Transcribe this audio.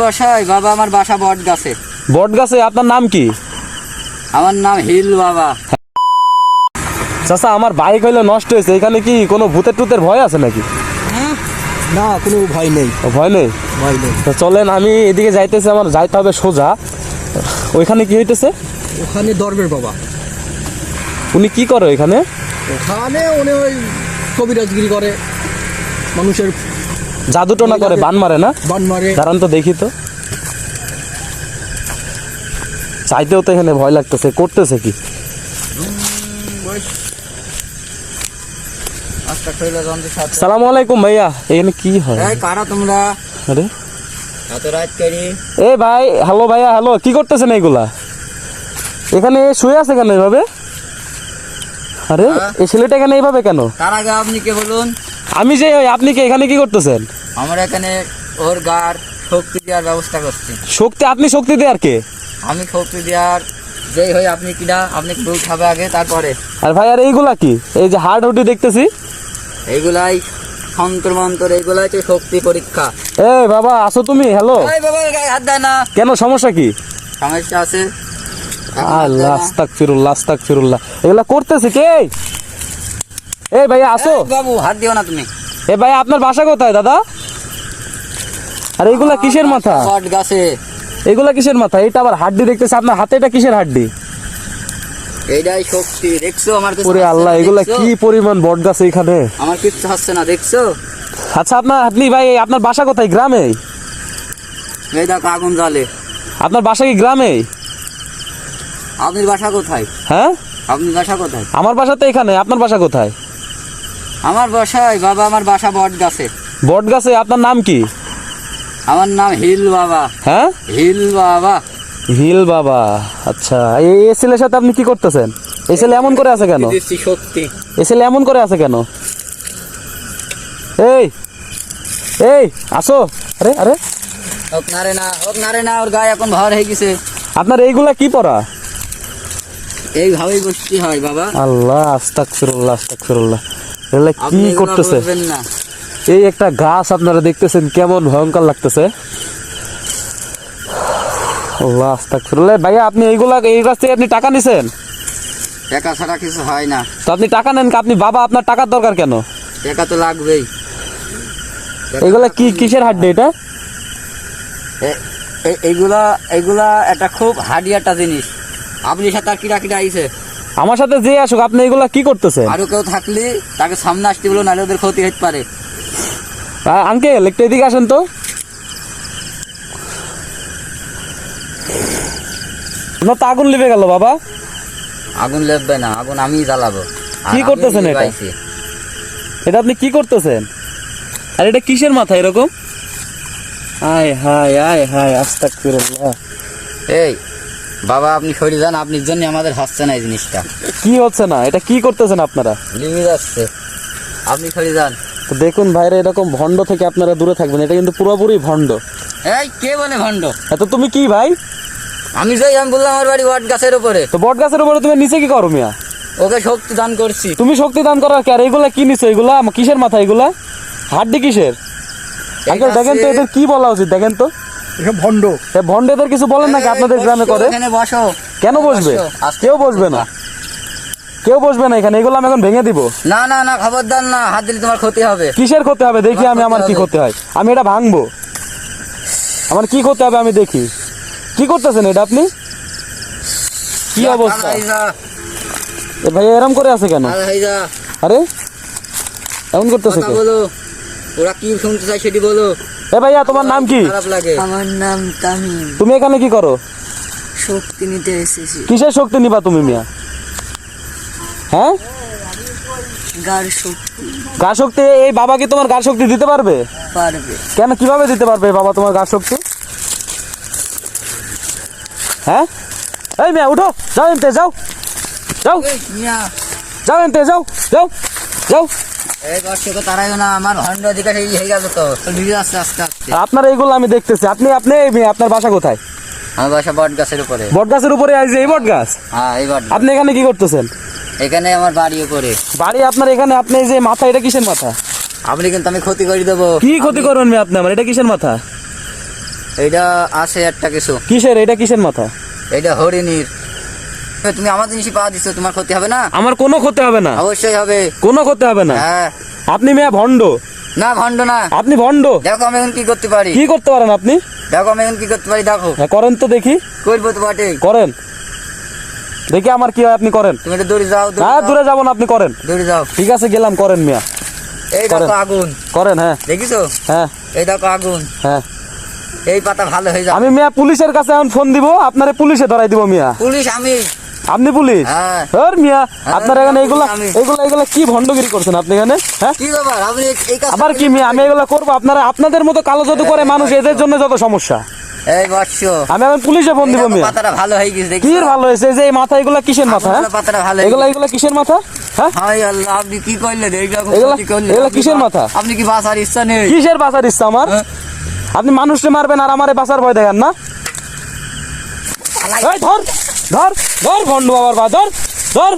বসাই বাবা আমার বাসা বট গাছে বট গাছে আপনার নাম কি? আমার নাম হিল বাবা। চাচা আমার বাইক হইলে নষ্ট হয়েছে এখানে কি কোনো ভূতের টুতের ভয় আছে নাকি? না কোনো ভয় নেই। ভয় নেই? ভয় নেই। তো চলেন আমি এদিকে যাইতেছি আমার যাইতে হবে সোজা। ওইখানে কি হইতেছে? ওখানে দরবের বাবা। উনি কি করে ওইখানে ওখানে উনি ওই কবিরাজগিরি করে মানুষের জাদু টোনা করে বান মারে না? বান মারে। দাঁড়ান তো দেখি তো। চাইতেও তো এখানে ভয় লাগতেছে করতেছে কি? সালাম আলাইকুম ভাইয়া এখানে কি হয়? কারা তোমরা? আরে। এ ভাই হ্যালো ভাইয়া হ্যালো কি করতেছেন এইগুলা? এখানে শুয়ে আছে কেন এইভাবে? আরে হ্যাঁ? এই ছেলেটা এখানে এইভাবে কেন? তার আগে আপনি কে বলুন? আমি যে ওই আপনি কি এখানে কি করতেছেন? আমরা এখানে ওর গার শক্তি দেওয়ার ব্যবস্থা করছি। শক্তি আপনি শক্তি দেয়ার কে? আমি শক্তি দেওয়ার যেই হই আপনি কিনা আপনি দুধ খাবে আগে তারপরে। আর ভাই আর এইগুলা কি? এই যে হার্ড হুডি দেখতেছি? এইগুলাই সন্তর মন্তর এইগুলাই তো শক্তি পরীক্ষা। এ বাবা আসো তুমি? হ্যালো এই বাবা গায়ে হাত দেয় না। কেন সমস্যা কি? সমস্যা আছে। আল্লাহ দেয় না। ফিরুল্লাহ আস্তাক ফিরুল্লাহ এগুলা করতেছে কে? এ ভাইয়া আসো বাবু হাত দিও না তুমি। এ ভাই আপনার বাসা কোথায় দাদা? আর এইগুলা কিসের মাথা? গাছে। এগুলা কিসের মাথা? এটা আবার হাড্ডি দেখতেছে আপনার হাতে এটা কিসের হাড্ডি? এইটাই শক্তি দেখছ আমার ওরে আল্লাহ এগুলা কি পরিমাণ বট গাছ এখানে আমার কিচ্ছু হচ্ছে না দেখছ? আচ্ছা আপনার আপনি ভাই আপনার বাসা কোথায়? গ্রামে? এই দেখো আগুন জ্বলে। আপনার বাসা কি গ্রামে? আপনার বাসা কোথায়? হ্যাঁ? আপনার বাসা কোথায়? আমার বাসা তো এখানে আপনার বাসা কোথায়? আমার বাসায় বাবা আমার বাসা বট গাছে। বট গাছে আপনার নাম কি? আমার নাম হিল বাবা। হ্যাঁ? হিল বাবা। হিল বাবা আচ্ছা। এই এই ছেলের সাথে আপনি কি করতেছেন? এই ছেলে এমন করে আছে কেন? শক্তি এই ছেলে এমন করে আছে কেন? এই এই আসো। আরে আরে। হোক নারে না হোক নারে না ওর গায়ে এখন ভর হয়ে গেছে। আপনার এইগুলা কি পড়া? এইভাবেই বসতে হয় বাবা। আল্লাহ আস্তাক ফিরুল্লাহ আস্তাক ফিরুল্লাহ কি করতেছে? না। এই একটা গাছ আপনারা দেখতেছেন কেমন ভয়ঙ্কর লাগতেছে। ভাইয়া আপনি এইগুলা এই গাছ থেকে আপনি টাকা নিছেন? টাকা ছাড়া কিছু হয় না। তো আপনি টাকা নেন আপনি বাবা আপনার টাকার দরকার কেন? টাকা তো লাগবেই। এগুলা কি কিসের হাড্ডি এটা? এইগুলা এইগুলা একটা খুব হাডি একটা জিনিস। আপনি সাথে আর কিরা কিরা আইছে? আমার সাথে যে আসুক আপনি এগুলা কি করতেছেন? আরও কেউ থাকলে তাকে সামনে আসতে বলো নাহলে ওদের ক্ষতি হতে পারে। আঙ্কেল একটু এদিকে আসেন তো। আপনার তো আগুন লিবে গেল বাবা। আগুন লেপবে না আগুন আমি জ্বালাবো। কি করতেছেন এটা? এটা আপনি কি করতেছেন? আর এটা কিসের মাথা এরকম? আয় হায় আয় হায় আস্তাক ফিরুল্লাহ এই বাবা আপনি সরে যান আপনার জন্য আমাদের হচ্ছে না এই জিনিসটা। কি হচ্ছে না? এটা কি করতেছেন আপনারা? লিমি যাচ্ছে আপনি সরে যান। তো দেখুন ভাইরা এরকম ভণ্ড থেকে আপনারা দূরে থাকবেন এটা কিন্তু পুরোপুরি ভণ্ড। এই কে বলে ভণ্ড? এত তুমি কি ভাই? আমি যাই আমি বললাম আমার বাড়ি ওয়াট গাছের উপরে। তো বট গাছের উপরে তুমি নিচে কি করো মিয়া? ওকে শক্তি দান করছি। তুমি শক্তি দান করার কি? আর এগুলা কি নিছো? এগুলা আমার কিসের মাথা এগুলা হাড্ডি কিসের? আঙ্কেল দেখেন তো এদের কি বলা উচিত দেখেন তো। এসব ভণ্ড। এ ভন্ডেদের কিছু বলেন নাকি আপনাদের গ্রামে করে। এখানে বসো। কেন বসবে? বসো, কেউ বসবে না। কেউ বসবে না এখানে এগুলো আমি এখন ভেঙে দিব। না না না খবরদার না হাত দিলে তোমার ক্ষতি হবে। কিসের ক্ষতি হবে? দেখি আমি আমার কি করতে হয়। আমি এটা ভাঙবো। আমার কি করতে হবে আমি দেখি। কি করতেছেন এটা আপনি? কি অবস্থা? ভাই এরম করে আছে কেন? আরে এমন করতেছে কে? ওরা কি শুনতে চাই সেটি বলো। এ ভাইয়া তোমার নাম কি? খারাপ লাগে। আমার নাম তামিম। তুমি এখানে কি করো? শক্তি নিতে এসেছি। কিসের শক্তি নিবা তুমি মিয়া? হ্যাঁ? গার শক্তি। এই বাবা কি তোমার গা শক্তি দিতে পারবে? পারবে। কেন কীভাবে দিতে পারবে বাবা তোমার গা শক্তি? হ্যাঁ? এই মিয়া উঠো। যাও এনতে যাও। যাও। যাও এনতে যাও। যাও। যাও। আপনার এইগুলো আমি দেখতেছি। আপনি আপনি এই মেয়ে, আপনার বাসা কোথায়? আমার বাসা বট গাছের উপরে। বট গাছের উপরে এই বট গাছ হ্যাঁ এই বট আপনি এখানে কি করতেছেন? এখানে আমার বাড়ি করে বাড়ি আপনার এখানে? আপনি যে মাথা এটা কিসের মাথা? আপনি কিন্তু আমি ক্ষতি করে দেবো। কি ক্ষতি করবেন আপনি আমার? এটা কিসের মাথা? এটা আছে একটা কিছু। কিসের? এটা কিসের মাথা? এইটা হরিণীর। তুমি আমার জিনিসই পাওয়া দিচ্ছ তোমার ক্ষতি হবে না? আমার কোনো ক্ষতি হবে না। অবশ্যই হবে। কোনো ক্ষতি হবে না? হ্যাঁ। আপনি মেয়া ভণ্ড। না ভণ্ড না। আপনি ভণ্ড। দেখো আমি এখন কি করতে পারি। কি করতে পারেন আপনি? দেখো আমি এখন কি করতে পারি দেখো। হ্যাঁ, করেন তো দেখি। করব তো বটে। করেন। দেখি আমার কি হয় আপনি করেন। তুমি একটু দৌড়ে যাও হ্যাঁ দূরে যাব না আপনি করেন। দৌড়ে যাও। ঠিক আছে গেলাম করেন মিয়া। এই। দেখো আগুন। করেন হ্যাঁ। দেখিছো? হ্যাঁ। এই দেখো আগুন। হ্যাঁ। এই পাতা ভালো হয়ে যাবে। আমি মিয়া পুলিশের কাছে এখন ফোন দিব আপনারে পুলিশে ধরাই দিব মিয়া। পুলিশ আমি। আপনি পুলিশ? হ্যাঁ। মিয়া আপনার এখানে এগুলা এগুলা এগুলা কি ভণ্ডগিরি করছেন আপনি এখানে? হ্যাঁ? কি ব্যাপার? আপনি এই- এই কাজ আবার কি মিয়া আমি এগুলা করব আপনারা আপনাদের মতো কালো জাদু করে মানুষ এদের জন্য যত সমস্যা। এই বৎস আমি এখন পুলিশে ফোন দিব মিয়া। পাতাটা ভালো হয়ে গেছে কি ভালো হয়েছে? যে এই মাথা এগুলা কিসের মাথা হ্যাঁ? আপনার পাতাটা ভালো এগুলা এগুলা কিসের মাথা? হ্যাঁ? হাই আল্লাহ আপনি কি করলেন? করলেন? এগুলা কিসের মাথা? আপনি কি বাঁচার ইচ্ছা নেই? কিসের বাঁচার ইচ্ছা আমার? হ্যাঁ? আপনি মানুষকে মারবেন আর আমারে বাঁচার ভয় দেখেন না। ধর ধর ধর ভন্ড বাবার বা ধর ধর।